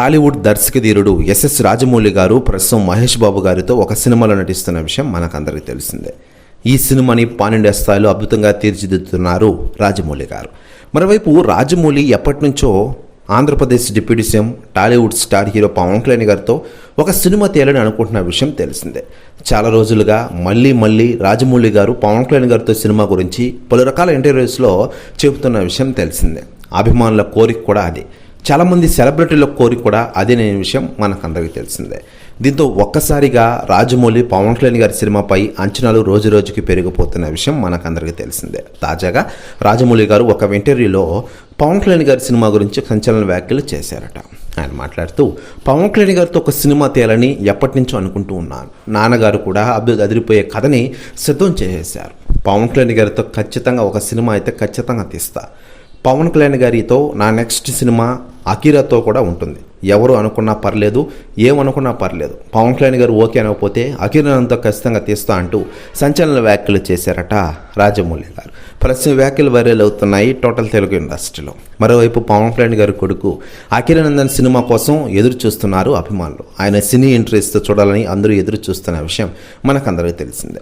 Tollywood దర్శకధీరుడు SS Rajamouli గారు ప్రస్తుతం మహేష్ బాబు గారితో ఒక సినిమాలో నటిస్తున్న విషయం మనకందరికీ తెలిసిందే. ఈ సినిమాని పానిండియా స్థాయిలో అద్భుతంగా తీర్చిదిద్దుతున్నారు రాజమౌళి గారు. మరోవైపు రాజమౌళి ఎప్పటి నుంచో Andhra Pradesh deputy CM Tollywood star hero Pavan Kalyan గారితో ఒక సినిమా తీయాలని అనుకుంటున్న విషయం తెలిసిందే. చాలా రోజులుగా మళ్ళీ మళ్ళీ రాజమౌళి గారు పవన్ కళ్యాణ్ గారితో సినిమా గురించి పలు రకాల ఇంటర్వ్యూస్లో చెబుతున్న విషయం తెలిసిందే. అభిమానుల కోరిక కూడా అది. చాలామంది సెలబ్రిటీల కోరిక కూడా అదేనే విషయం విషయం మనకందరికీ తెలిసిందే. దీంతో ఒక్కసారిగా రాజమౌళి పవన్ కళ్యాణ్ గారి సినిమాపై అంచనాలు రోజు రోజుకి పెరిగిపోతున్న విషయం మనకందరికీ తెలిసిందే. తాజాగా రాజమౌళి గారు ఒక ఇంటర్వ్యూలో పవన్ కళ్యాణ్ గారి సినిమా గురించి సంచలన వ్యాఖ్యలు చేశారట. ఆయన మాట్లాడుతూ పవన్ కళ్యాణ్ గారితో ఒక సినిమా తీయాలని ఎప్పటి నుంచో అనుకుంటూ ఉన్నాను. నాన్నగారు కూడా అభి అదిరిపోయే కథని సిద్ధం చేసేశారు. పవన్ కళ్యాణ్ గారితో ఖచ్చితంగా ఒక సినిమా అయితే ఖచ్చితంగా తీస్తా. పవన్ కళ్యాణ్ గారితో నా నెక్స్ట్ సినిమా అకీరాతో కూడా ఉంటుంది. ఎవరు అనుకున్నా పర్లేదు ఏమనుకున్నా పర్లేదు. పవన్ కళ్యాణ్ గారు ఓకే అనకపోతే అకీరానంతో ఖచ్చితంగా తీస్తా అంటూ సంచలన వ్యాఖ్యలు చేశారట రాజమౌళి గారు. ప్రస్తుతం వ్యాఖ్యలు వైరల్ అవుతున్నాయి టోటల్ తెలుగు ఇండస్ట్రీలో. మరోవైపు పవన్ కళ్యాణ్ గారి కొడుకు అఖిరనందన్ సినిమా కోసం ఎదురు చూస్తున్నారు అభిమానులు. ఆయన సినీ ఇంట్రెస్ట్తో చూడాలని అందరూ ఎదురు చూస్తున్న విషయం మనకందరికీ తెలిసిందే.